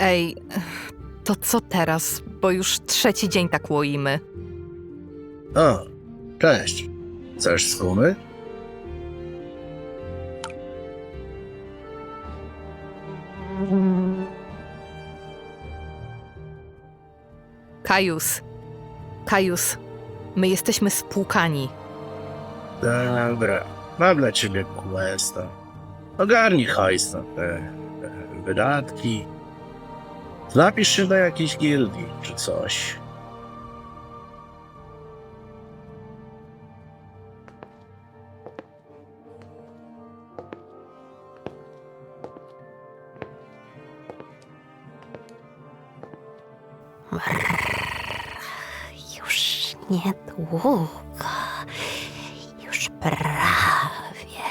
Ej, to co teraz? Bo już trzeci dzień tak łoimy. O, cześć. Chcesz skumy? Kajus. Kajus. My jesteśmy spłukani. Dobra, mam dla ciebie questa. Ogarnij hajs na te, te wydatki. Zapisz się do jakiejś gildii czy coś. Już niedługo, już prawie.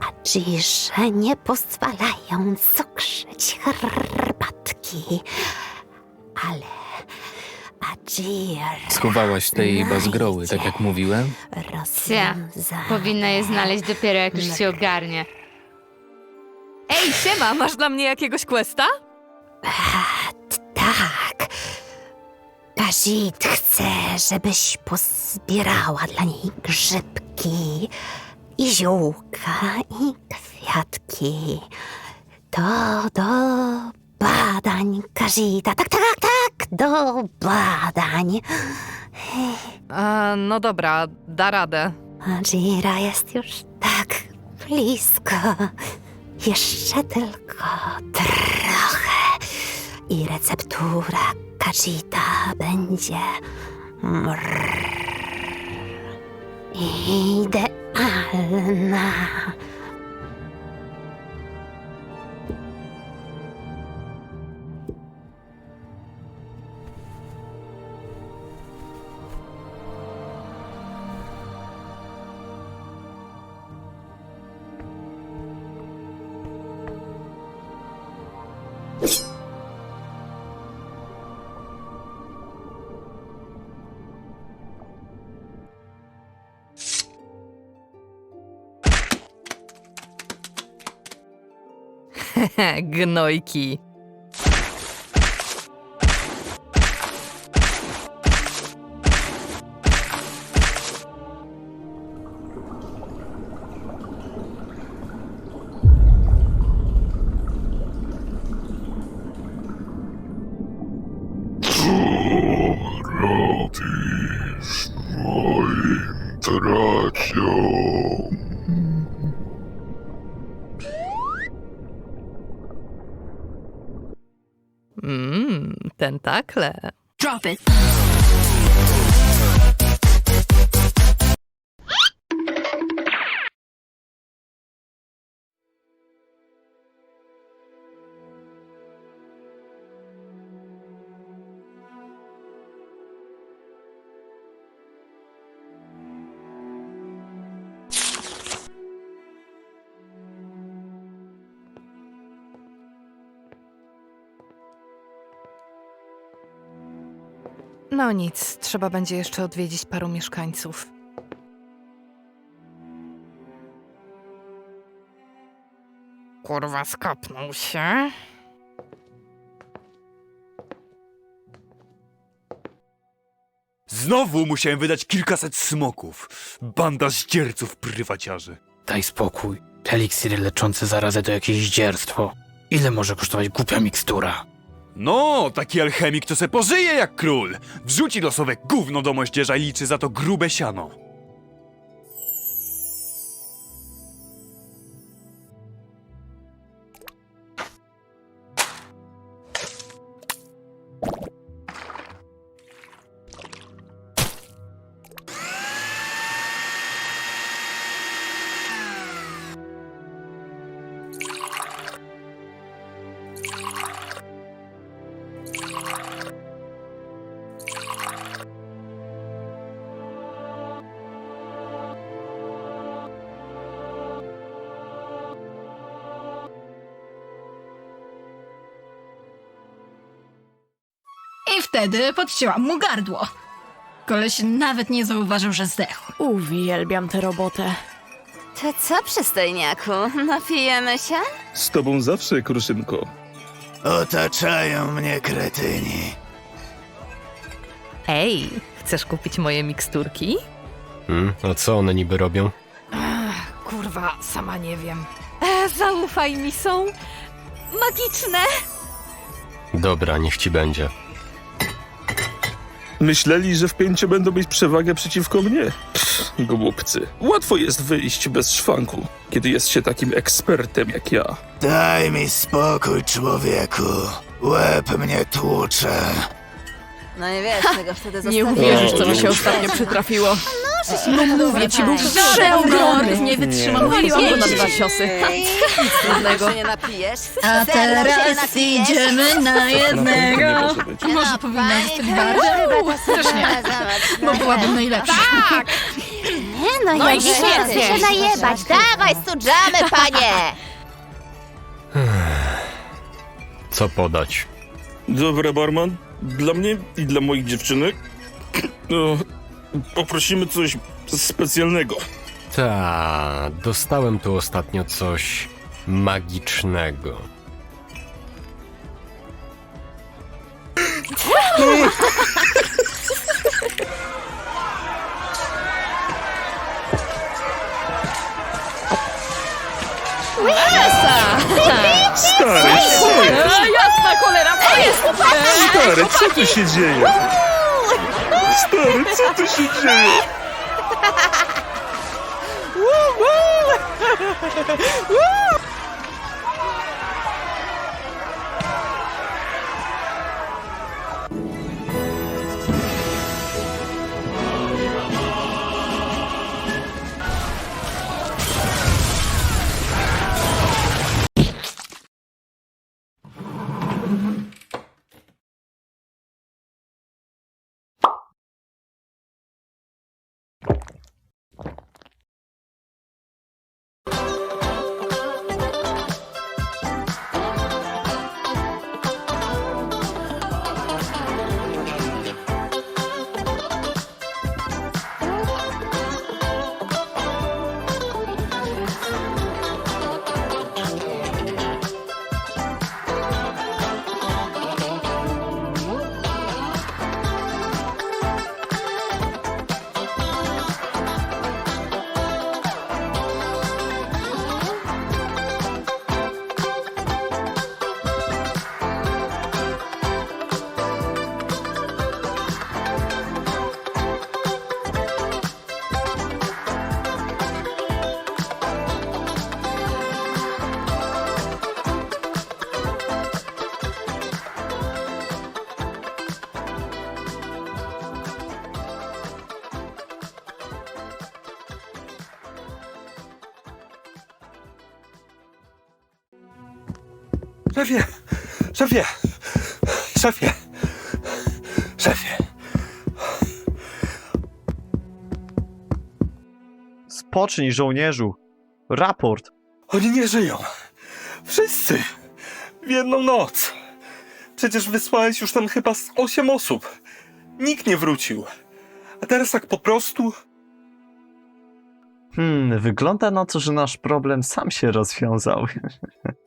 A dziże nie pozwalają cukrzyć herbatki. Ale Adżir Schowałaś tej bazgroły, tak jak mówiłem? rozwiąza... Powinna je znaleźć dopiero jak już się ogarnie. Ej, siema, masz dla mnie jakiegoś questa? Tak. Kazit chce, żebyś pozbierała dla niej grzybki i ziółka i kwiatki. To do badań Kazita. Tak, tak, tak, do badań. A, no dobra, da radę. Jira jest już tak blisko. Jeszcze tylko trochę. I receptura Kajita będzie mrr, idealna. Ха, гнойки. Tentakle. Drop it. No nic, trzeba będzie jeszcze odwiedzić paru mieszkańców. Kurwa, skapnął się. Znowu musiałem wydać kilkaset smoków. Banda zdzierców prywaciarzy. Daj spokój. Eliksiry leczące zarazę to jakieś zdzierstwo. Ile może kosztować głupia mikstura? No, taki alchemik to se pożyje jak król. Wrzuci losowe gówno do moździerza i liczy za to grube siano. Wtedy podcięłam mu gardło. Koleś nawet nie zauważył, że zdechł. Uwielbiam tę robotę. To co, przystojniaku, napijemy się? Z tobą zawsze, kruszynko. Otaczają mnie kretyni. Ej, chcesz kupić moje miksturki? Hmm, a co one niby robią? Kurwa, sama nie wiem. E, zaufaj mi, są magiczne. Dobra, niech ci będzie. Myśleli, że w pięciu będą mieć przewagę przeciwko mnie? Pff, głupcy. Łatwo jest wyjść bez szwanku, kiedy jest się takim ekspertem jak ja. Daj mi spokój, człowieku. Łeb mnie tłucze. No i wiesz, tego wtedy Nie uwierzysz, co mi się ostatnio przytrafiło. No mówię ci, był przeogromny. Nie wytrzymam. Waliłam go na dwa ciosy. Nic trudnego. nie napijesz? A teraz idziemy na jednego. może być. Może powinna zostać bardzo? Też nie. Bo byłabym najlepsza. Nie no, No ja i dzisiaj świetnie. chcę się najebać. Dawaj, studżamy, panie! Co podać? Dobra, barman. Dla mnie i dla moich dziewczynek no, poprosimy coś specjalnego. Ta, dostałem tu ostatnio coś magicznego. Stary, cholera, to jest! Stary, co tu się dzieje? Stary, co tu się dzieje? Szefie! Szefie! Szefie! Szefie! Spocznij, żołnierzu. Raport. Oni nie żyją. Wszyscy. W jedną noc. Przecież wysłałeś już tam chyba z osiem osób. Nikt nie wrócił. A teraz tak po prostu... Hmm, wygląda na to, że nasz problem sam się rozwiązał.